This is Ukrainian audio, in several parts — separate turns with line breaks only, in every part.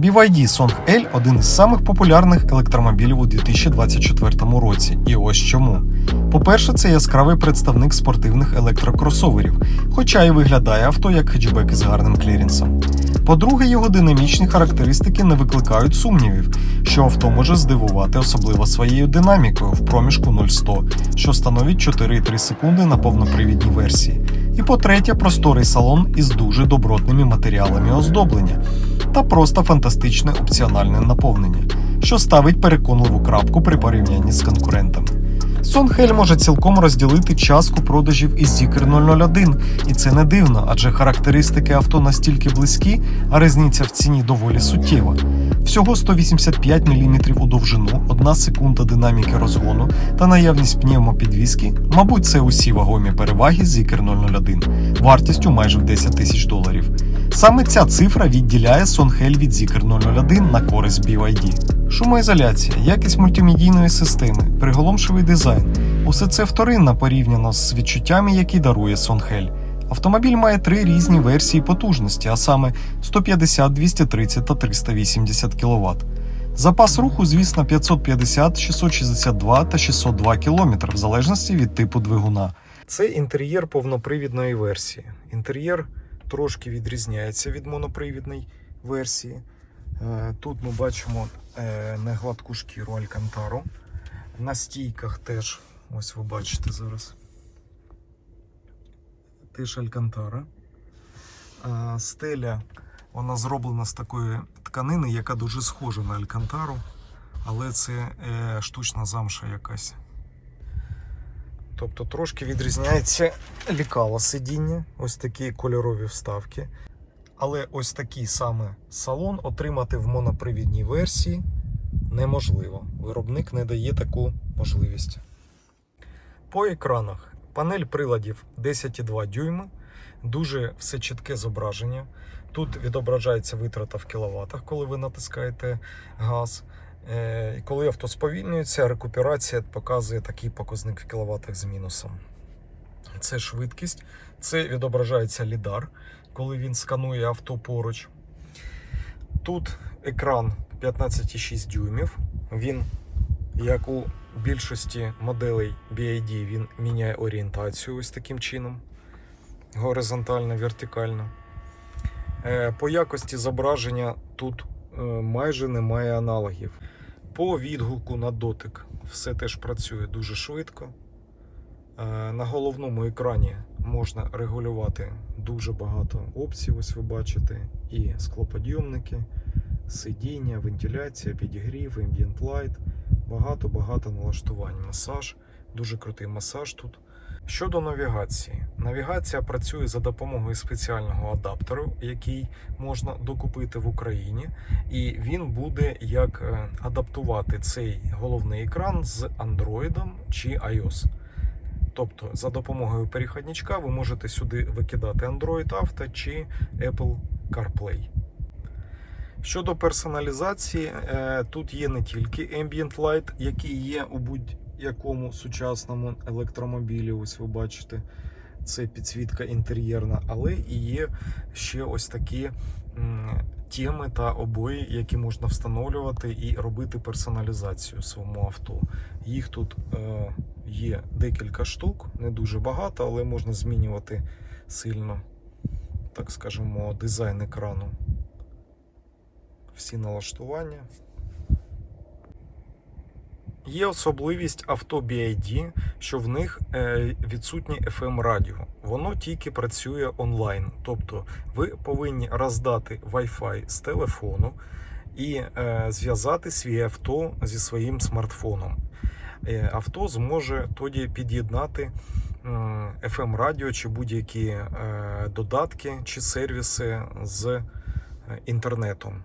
BYD Song L – один із самих популярних електромобілів у 2024 році. І ось чому. По-перше, це яскравий представник спортивних електрокросоверів, хоча і виглядає авто як хетчбек із гарним кліренсом. По-друге, його динамічні характеристики не викликають сумнівів, що авто може здивувати особливо своєю динамікою в проміжку 0-100, що становить 4,3 секунди на повнопривідній версії. І по-третє, просторий салон із дуже добротними матеріалами оздоблення та просто фантастичне опціональне наповнення, що ставить переконливу крапку при порівнянні з конкурентами. Сонхель може цілком розділити частку продажів із Zikr 001, і це не дивно, адже характеристики авто настільки близькі, а різниця в ціні доволі суттєва. Всього 185 мм у довжину, 1 секунда динаміки розгону та наявність пневмопідвіски, мабуть, це усі вагомі переваги Zikr 001, вартістю майже в 10 тисяч доларів. Саме ця цифра відділяє Сонхель від Zikr 001 на користь BYD. Шумоізоляція, якість мультимедійної системи, приголомшивий дизайн усе це вторинно порівняно з відчуттями, які дарує Сонхель. Автомобіль має три різні версії потужності, а саме 150, 230 та 380 кВт. Запас руху, звісно, 550, 662 та 602 км в залежності від типу двигуна. Це інтер'єр повнопривідної версії. Інтер'єр трошки відрізняється від монопривідної версії. Е, Тут ми бачимо е, негладку шкіру Алькантару. На стійках теж, ось ви бачите зараз. Теж Алькантара. Е, Стеля вона зроблена з такої тканини, яка дуже схожа на Алькантару, але це штучна замша якась. Тобто трошки відрізняється лікало сидіння, ось такі кольорові вставки. Але ось такий саме салон отримати в монопривідній версії неможливо. Виробник не дає таку можливість. По екранах панель приладів 10,2 дюйма, дуже все чітке зображення. Тут відображається витрата в кіловатах, коли ви натискаєте газ. Е, і Коли авто сповільнюється, рекуперація показує такий показник в кіловатах з мінусом. Це швидкість, це відображається лідар, коли він сканує авто поруч. Тут екран 15,6 дюймів. Він, як у більшості моделей BID, він міняє орієнтацію ось таким чином. Горизонтально, вертикально. Е, По якості зображення тут майже немає аналогів. По відгуку на дотик все теж працює дуже швидко. Е, На головному екрані можна регулювати дуже багато опцій. Ось ви бачите, і склоподйомники, сидіння, вентиляція, підігрів, ambient light, багато-багато налаштувань. Масаж, дуже крутий масаж тут. Щодо навігації, навігація працює за допомогою спеціального адаптеру, який можна докупити в Україні, і він буде як е, адаптувати цей головний екран з Android чи iOS. Тобто, за допомогою перехідничка ви можете сюди викидати Android Auto чи Apple CarPlay. Щодо персоналізації, е, тут є не тільки Ambient Light, який є у будь-якому сучасному електромобілі. Ось ви бачите, це підсвітка інтер'єрна, але і є ще ось такі теми та обої, які можна встановлювати і робити персоналізацію своєму авто. Їх тут е, є декілька штук, не дуже багато, але можна змінювати сильно, так скажемо, дизайн екрану. Всі налаштування. Є особливість авто BID, що в них е, відсутнє FM радіо. Воно тільки працює онлайн. Тобто ви повинні роздати Wi-Fi з телефону і е, зв'язати свій авто зі своїм смартфоном. Е, Авто зможе тоді під'єднати FM радіо чи будь-які додатки чи сервіси з інтернетом.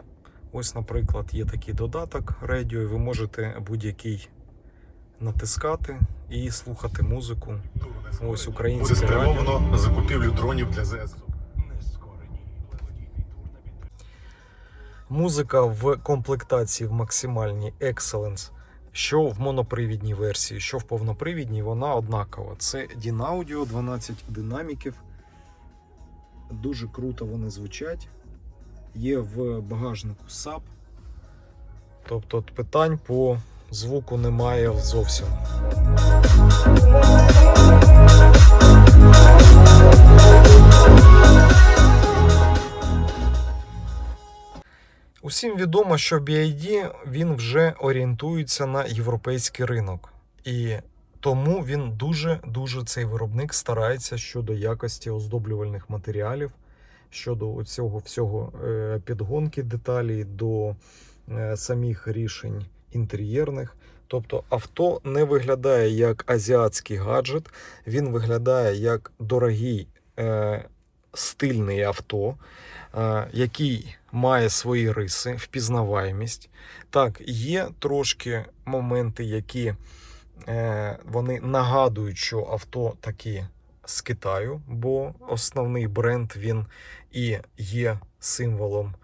Ось, наприклад, є такий додаток радіо, і ви можете будь-який натискати і слухати музику. Ось
Буде
українське радіо.
спрямовано закупівлю дронів для ЗСУ.
Музика в комплектації в максимальній Excellence, що в монопривідній версії, що в повнопривідній, вона однакова. Це Dynaudio, 12 динаміків. Дуже круто вони звучать. є в багажнику SAP. Тобто питань по звуку немає зовсім. Усім відомо, що BID він вже орієнтується на європейський ринок. І тому він дуже дуже цей виробник старається щодо якості оздоблювальних матеріалів, щодо цього всього е, підгонки деталей до е, самих рішень інтер'єрних. Тобто авто не виглядає як азіатський гаджет, він виглядає як дорогий е, стильний авто, е, який має свої риси, впізнаваємість. Так, є трошки моменти, які е, вони нагадують, що авто такі з Китаю, бо основний бренд він і є символом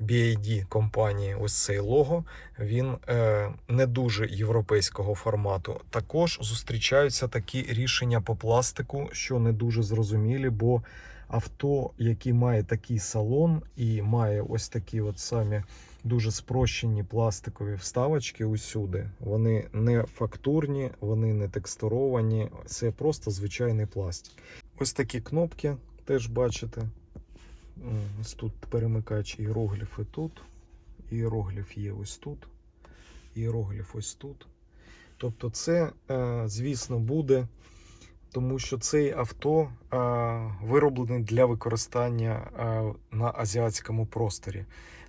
BAD компанії. Ось цей лого. Він е, не дуже європейського формату. Також зустрічаються такі рішення по пластику, що не дуже зрозумілі, бо авто, який має такий салон і має ось такі от самі дуже спрощені пластикові вставочки усюди. Вони не фактурні, вони не текстуровані. Це просто звичайний пластик. Ось такі кнопки теж бачите. Ось тут перемикач іерогліфи тут. Іерогліф є ось тут. Іерогліф ось тут. Тобто, це, е, звісно, буде, тому що цей авто е, вироблений для використання е, на азіатському просторі.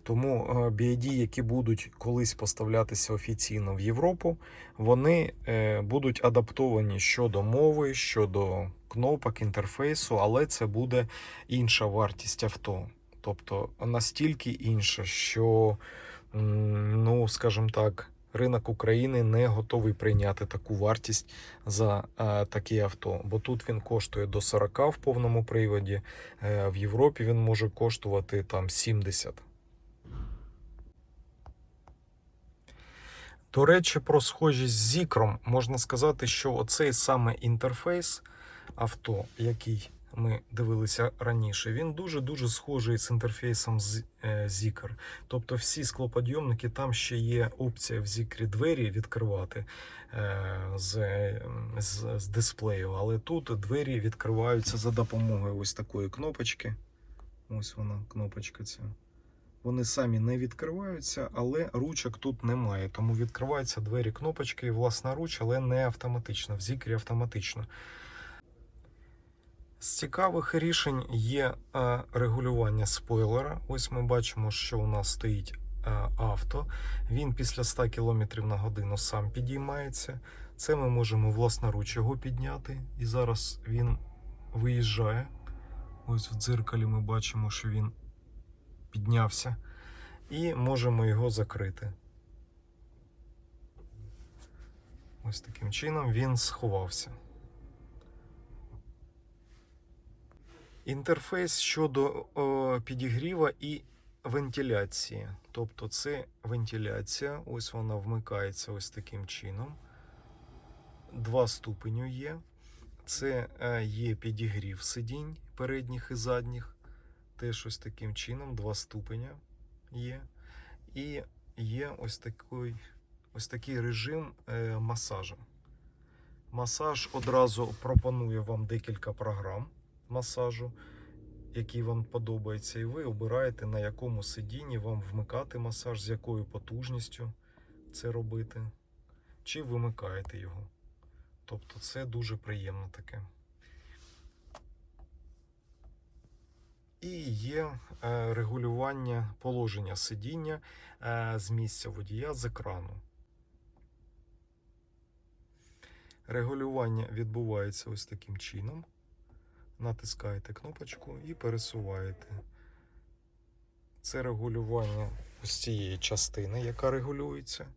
Тому е, BID, які будуть колись поставлятися офіційно в Європу, вони е, будуть адаптовані щодо мови, щодо кнопок, інтерфейсу, але це буде інша вартість авто. Тобто настільки інша, що, ну, скажімо так, ринок України не готовий прийняти таку вартість за е, таке авто. Бо тут він коштує до 40 в повному приводі, е, в Європі він може коштувати там 70. До речі, про схожість з Зікром можна сказати, що оцей саме інтерфейс авто, який ми дивилися раніше, він дуже-дуже схожий з інтерфейсом з е, Zikr. Тобто всі склоподйомники, там ще є опція в Zikr двері відкривати е, з, е, з, з дисплею, але тут двері відкриваються за допомогою ось такої кнопочки. Ось вона, кнопочка ця. Вони самі не відкриваються, але ручок тут немає. Тому відкриваються двері кнопочки власноруч, але не автоматично. В Zikr автоматично. З цікавих рішень є е, регулювання спойлера. Ось ми бачимо, що у нас стоїть е, авто. Він після 100 км на годину сам підіймається. Це ми можемо власноруч його підняти. І зараз він виїжджає. Ось в дзеркалі ми бачимо, що він піднявся. І можемо його закрити. Ось таким чином він сховався. Інтерфейс щодо о, підігріва і вентиляції. Тобто це вентиляція, ось вона вмикається ось таким чином. Два ступеню є. Це е, є підігрів сидінь передніх і задніх. Теж ось таким чином, два ступеня є. І є ось такий, ось такий режим е, масажу. Масаж одразу пропонує вам декілька програм масажу, який вам подобається, і ви обираєте, на якому сидінні вам вмикати масаж, з якою потужністю це робити, чи вимикаєте його. Тобто це дуже приємно таке. І є е, регулювання положення сидіння е, з місця водія з екрану. Регулювання відбувається ось таким чином. Натискаєте кнопочку і пересуваєте. Це регулювання ось цієї частини, яка регулюється.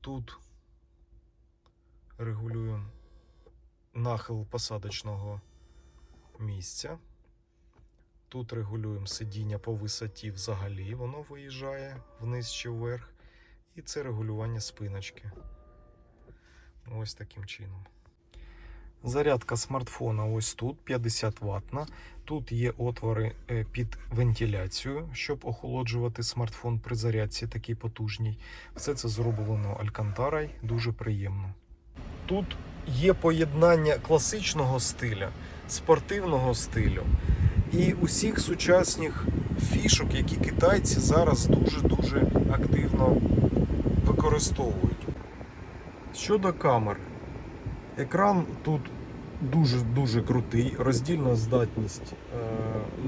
Тут регулюємо нахил посадочного місця. Тут регулюємо сидіння по висоті взагалі, воно виїжджає вниз чи вверх. І це регулювання спиночки. Ось таким чином. Зарядка смартфона ось тут 50 ваттна. Тут є отвори е, під вентиляцію, щоб охолоджувати смартфон при зарядці такій потужній. Все це зроблено алькантарой, дуже приємно. Тут є поєднання класичного стиля, спортивного стилю і усіх сучасних фішок, які китайці зараз дуже-дуже активно використовують. Щодо камер, екран тут дуже-дуже крутий, роздільна здатність е,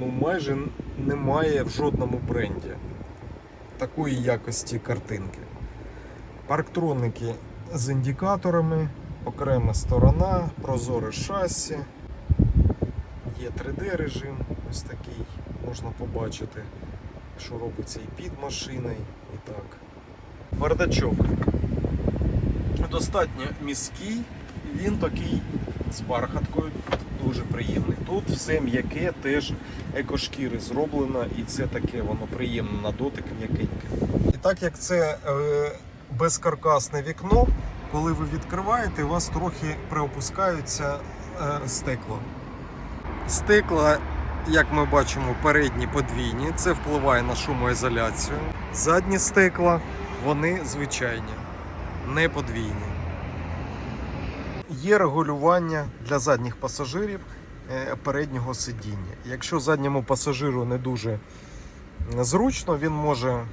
ну, майже немає в жодному бренді такої якості картинки. Парктроники з індикаторами, окрема сторона, прозоре шасі. Є 3D режим, ось такий, можна побачити, що робиться і під машиною, і так. Бардачок достатньо міський, він такий з бархаткою, дуже приємний. Тут все м'яке, теж екошкіри зроблено, і це таке воно приємне на дотик м'якеньке. І так як це е, безкаркасне вікно, коли ви відкриваєте, у вас трохи приопускаються е, стекла. Стекла, як ми бачимо, передні подвійні, це впливає на шумоізоляцію. Задні стекла, вони звичайні, не подвійні. Є регулювання для задніх пасажирів е, переднього сидіння. Якщо задньому пасажиру не дуже зручно, він може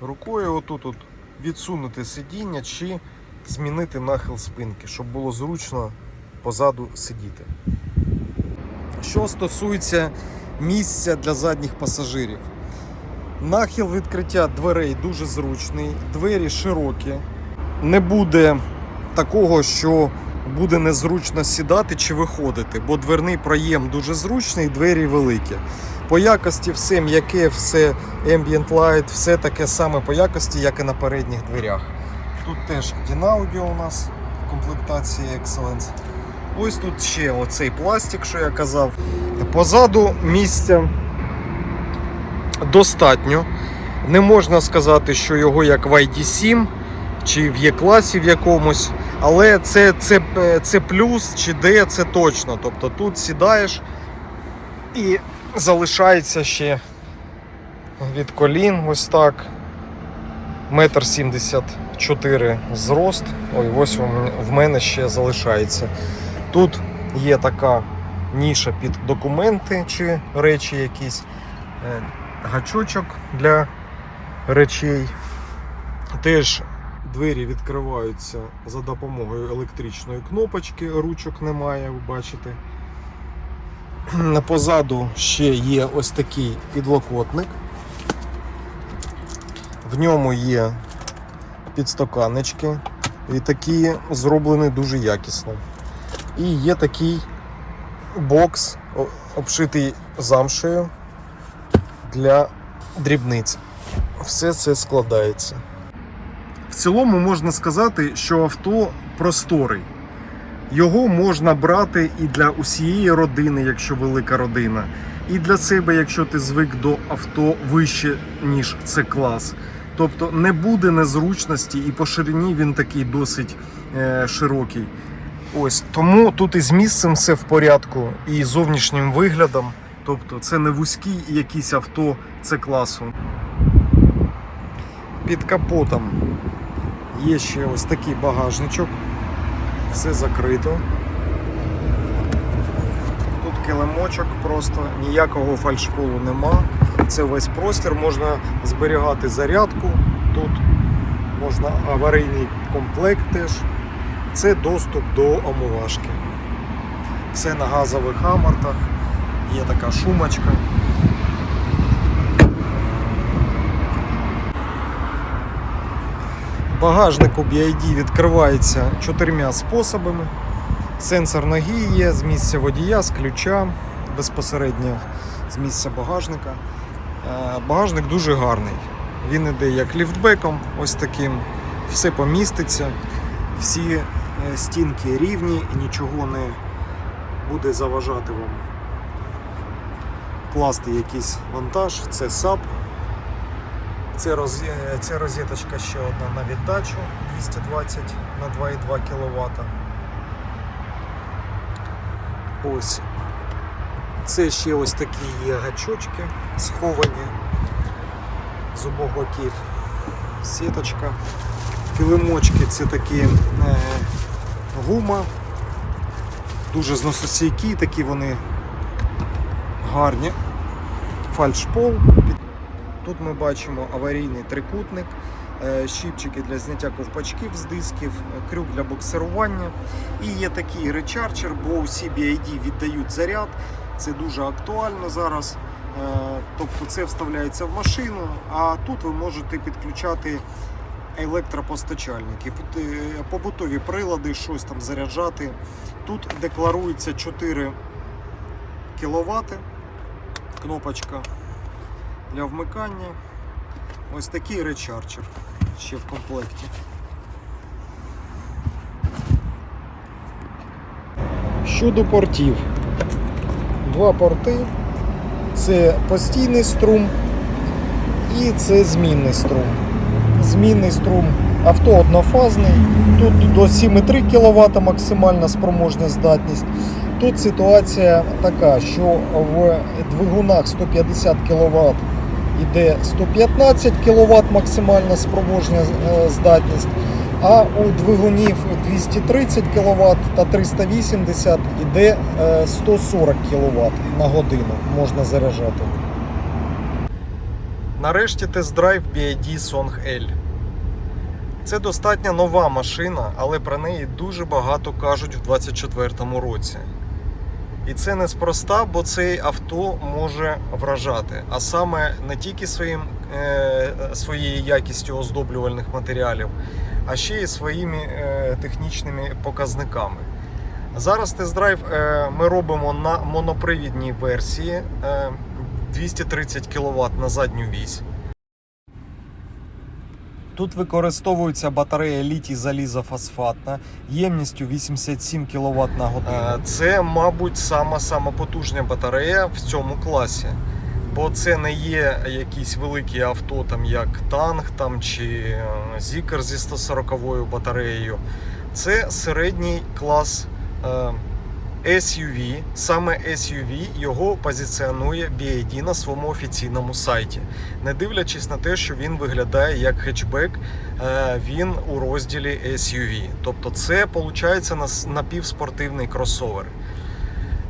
рукою отут от відсунути сидіння чи змінити нахил спинки, щоб було зручно позаду сидіти. Що стосується місця для задніх пасажирів, нахил відкриття дверей дуже зручний, двері широкі. Не буде такого, що буде незручно сідати чи виходити, бо дверний проєм дуже зручний, двері великі. По якості все м'яке, все ambient light, все таке саме по якості, як і на передніх дверях. Тут теж Dinaudιο у нас в комплектації Excellence. Ось тут ще оцей пластик, що я казав. Позаду місця достатньо. Не можна сказати, що його як в ID7 чи в Є-класі в якомусь. Але це, це, це плюс чи де це точно. Тобто тут сідаєш і залишається ще від колін ось так. Метр сімдесят чотири зрост. Ой, ось в мене ще залишається. Тут є така ніша під документи чи речі якісь, е, гачочок для речей. Теж двері відкриваються за допомогою електричної кнопочки, ручок немає, ви бачите. Позаду ще є ось такий підлокотник. В ньому є підстаканнички, і такі зроблені дуже якісно. І є такий бокс, обшитий замшею для дрібниць. Все це складається. В цілому можна сказати, що авто просторий. Його можна брати і для усієї родини, якщо велика родина, і для себе, якщо ти звик до авто вище, ніж це клас. Тобто не буде незручності, і по ширині він такий досить е, широкий. Ось тому тут із місцем все в порядку, і зовнішнім виглядом. Тобто це не вузькі якісь авто це класу. Під капотом є ще ось такий багажничок. Все закрито. Тут килимочок просто, ніякого фальшполу нема. Це весь простір, можна зберігати зарядку. Тут можна аварійний комплект теж. Це доступ до омивашки. Все на газових амортах, є така шумочка. Багажник у BID відкривається чотирма способами. Сенсор ноги є з місця водія, з ключа, безпосередньо з місця багажника. Е, Багажник дуже гарний. Він іде як ліфтбеком, ось таким. Все поміститься, всі стінки рівні, і нічого не буде заважати вам класти якийсь вантаж. Це САП. Це, роз... е, це розеточка ще одна на віддачу 220 на 2,2 кВт. Ось. Це ще ось такі є гачочки сховані з обох боків. Сіточка. Килимочки це такі е, гума. Дуже зносостійкі, такі вони гарні. Фальшпол. Тут ми бачимо аварійний трикутник, е, щіпчики для зняття ковпачків з дисків, крюк для боксирування. І є такий речарчер, бо усі BID віддають заряд. Це дуже актуально зараз. Е, Тобто це вставляється в машину, а тут ви можете підключати електропостачальники, е, побутові прилади, щось там заряджати. Тут декларується 4 кВт, кнопочка для вмикання. Ось такий речарчер ще в комплекті. Щодо портів. Два порти. Це постійний струм і це змінний струм. Змінний струм авто однофазний. Тут до 7,3 кВт максимальна спроможна здатність. Тут ситуація така, що в двигунах 150 кВт іде 115 кВт максимальна спроможна е, здатність, а у двигунів 230 кВт та 380 іде е, 140 кВт на годину можна заряджати. Нарешті тест-драйв BID Song L. Це достатньо нова машина, але про неї дуже багато кажуть в 2024 році. І це неспроста, бо цей авто може вражати, а саме не тільки своїм, е, своєю якістю оздоблювальних матеріалів, а ще й своїми е, технічними показниками. Зараз тест-драйв е, ми робимо на монопривідній версії е, 230 кВт на задню вісь. Тут використовується батарея літій залізофосфатна ємністю 87 кВт на годину. Це, мабуть, сама сама потужна батарея в цьому класі. Бо це не є якісь великі авто, там як танк там, чи е, Зікер зі 140 батареєю. Це середній клас е, SUV. Саме SUV його позиціонує BID на своєму офіційному сайті. Не дивлячись на те, що він виглядає як хетчбек, е, він у розділі SUV. Тобто це виходить напівспортивний кросовер.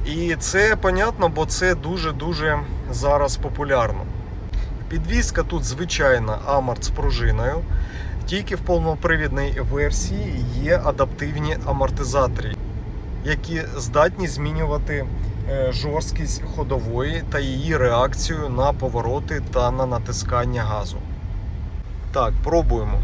І це понятно, бо це дуже-дуже зараз популярно. Підвізка тут звичайна аморт з пружиною. Тільки в повнопривідній версії є адаптивні амортизатори, які здатні змінювати е, жорсткість ходової та її реакцію на повороти та на натискання газу. Так, пробуємо.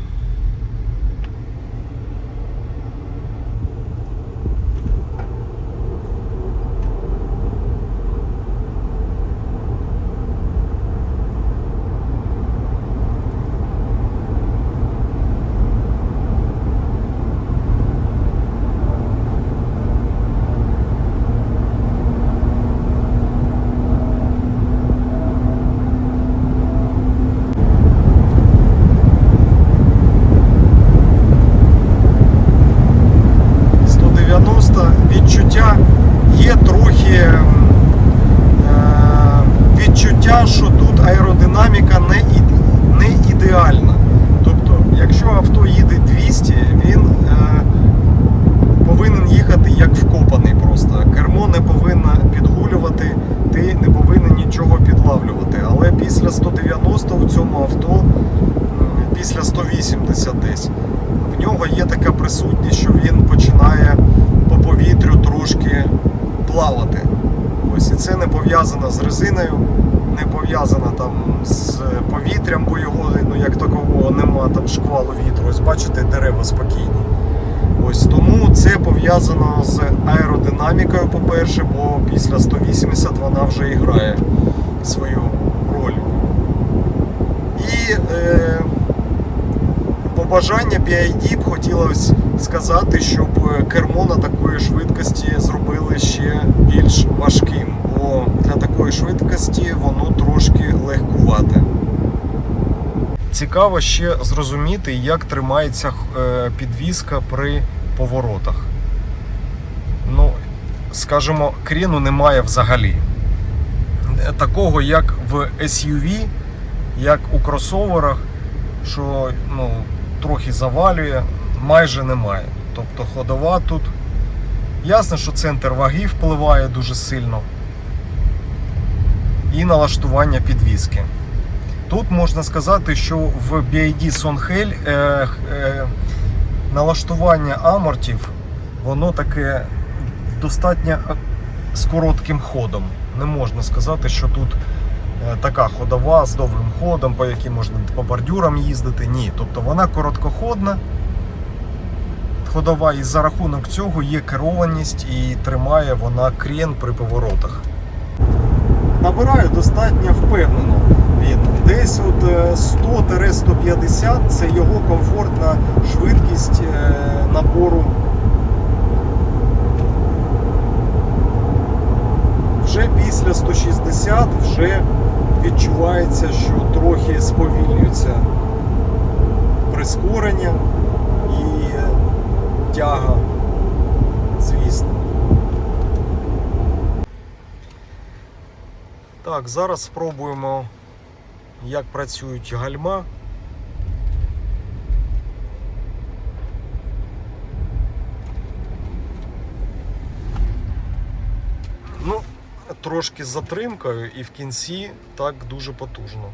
– 190 відчуття є трохи е, відчуття, що тут аеродинаміка не, і- не ідеальна. Тобто, якщо авто їде 200, він е, повинен їхати як вкопаний просто. Кермо не повинно підгулювати, ти не повинен нічого підлавлювати. Але після 190 у цьому авто, м, після 180 десь, в нього є така присутність, що він починає по повітрю трошки плавати. Ось і це не пов'язано з резиною, не пов'язано там з повітрям, бо його ну, як такового нема там шквалу вітру. Ось бачите, дерева спокійні. Ось тому це пов'язано з аеродинамікою, по-перше, бо після 180 вона вже і грає свою роль. І е, побажання BID б хотілося сказати, щоб кермо на такої швидкості зробили ще більш важким, бо для такої швидкості воно трошки легкувате. Цікаво ще зрозуміти, як тримається е, підвізка при поворотах. Ну, скажімо, крену немає взагалі. Е, Такого, як в SUV, як у кросоверах, що ну, трохи завалює, майже немає. Тобто ходова тут. Ясно, що центр ваги впливає дуже сильно. І налаштування підвіски. Тут можна сказати, що в BID Sonhel е, е, налаштування амортів, воно таке достатньо е, з коротким ходом. Не можна сказати, що тут така ходова з довгим ходом, по якій можна по бордюрам їздити. Ні. Тобто вона короткоходна, ходова, і за рахунок цього є керованість і тримає вона крен при поворотах. Набираю достатньо впевнено. Він десь от е, 100-150 це його комфортна швидкість е, набору. Вже після 160 вже відчувається, що трохи сповільнюється прискорення і тяга, звісно. Так, зараз спробуємо, як працюють гальма. Ну, трошки з затримкою і в кінці так дуже потужно.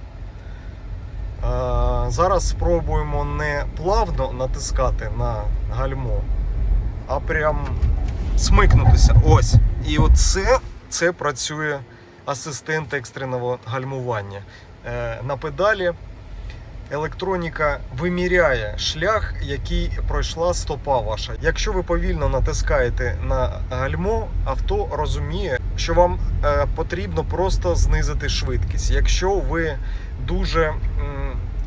Зараз спробуємо не плавно натискати на гальмо, а прям смикнутися. Ось. І оце це працює асистент екстреного гальмування. Е, На педалі електроніка виміряє шлях, який пройшла стопа ваша. Якщо ви повільно натискаєте на гальмо, авто розуміє, що вам е, потрібно просто знизити швидкість. Якщо ви дуже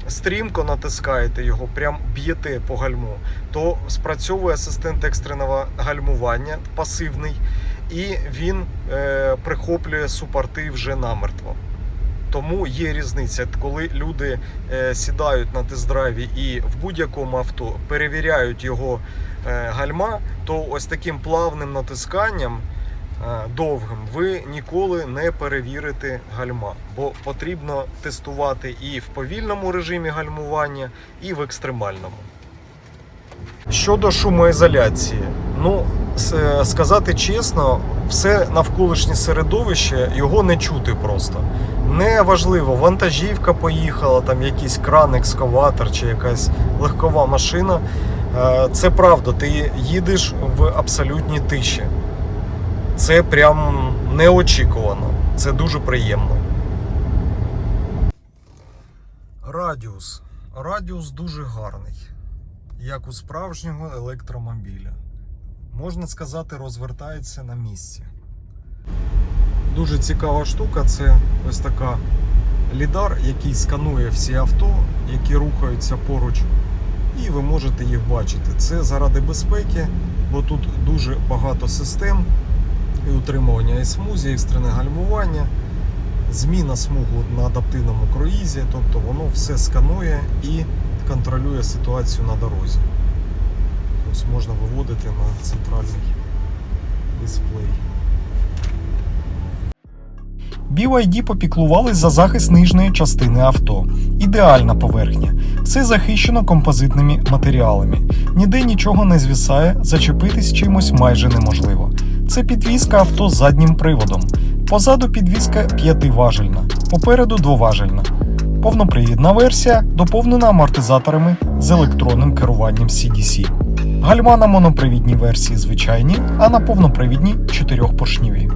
стрімко натискаєте його, прям б'єте по гальму, то спрацьовує асистент екстреного гальмування пасивний, і він е, прихоплює супорти вже намертво. Тому є різниця, коли люди е, сідають на тест-драйві і в будь-якому авто перевіряють його гальма, то ось таким плавним натисканням довгим ви ніколи не перевірите гальма, бо потрібно тестувати і в повільному режимі гальмування, і в екстремальному. Щодо шумоізоляції, ну е, сказати чесно, все навколишнє середовище його не чути просто. Не важливо, вантажівка поїхала, там якийсь кран, екскаватор чи якась легкова машина. Е, Це правда, ти їдеш в абсолютній тиші. Це прям неочікувано. Це дуже приємно. Радіус. Радіус дуже гарний як у справжнього електромобіля. Можна сказати, розвертається на місці. Дуже цікава штука це ось така лідар, який сканує всі авто, які рухаються поруч, і ви можете їх бачити. Це заради безпеки, бо тут дуже багато систем і утримування і екстрене гальмування, зміна смугу на адаптивному круїзі, тобто воно все сканує і контролює ситуацію на дорозі. Ось можна виводити на центральний дисплей. BYD попіклувались за захист нижньої частини авто. Ідеальна поверхня. Все захищено композитними матеріалами. Ніде нічого не звісає, зачепитись чимось майже неможливо. Це підвізка авто з заднім приводом. Позаду підвізка п'ятиважельна, попереду двоважельна. Повнопривідна версія доповнена амортизаторами з електронним керуванням CDC. Гальма на монопривідній версії звичайні, а на повнопривідній чотирьохпоршніві.